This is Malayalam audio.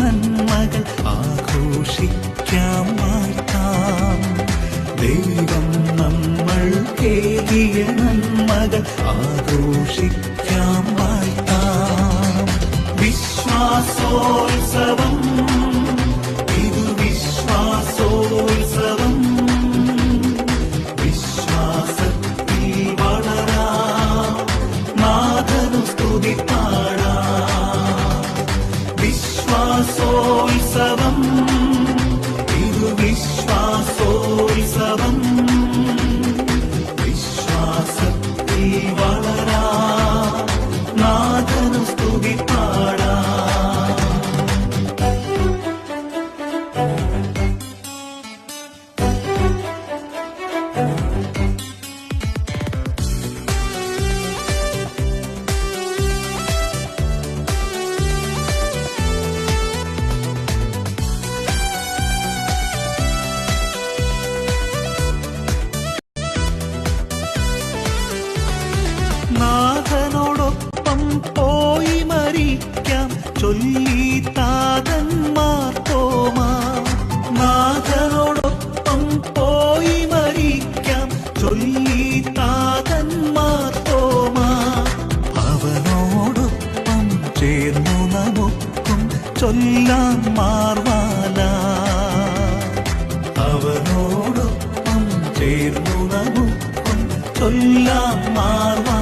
നന്മകൾ ആഘോഷിക്കാം വാഴ്ത്താം. ദൈവം നമ്മൾ കേകിയ നന്മകൾ ആഘോഷിക്കാം വാഴ്ത്താം. വിശ്വാസോത്സവം ഇതു വിശ്വാസോത്സവം. വിശ്വാസത്തിൽ വളരാ. നാഥനു സ്തുതിപ്പാ പാടാ ചൊല്ലി താതന്മാർ തോമാ നാഥനോടൊപ്പം പോയി മരിക്കാം. ചൊല്ലി താതന്മാർ തോമാ അവനോടൊപ്പം ചേർന്നു നമുക്കും ചൊല്ലാം മാർവാല അവനോടൊപ്പം ചേർന്നു നമുക്കും ചൊല്ലാം മാർവാല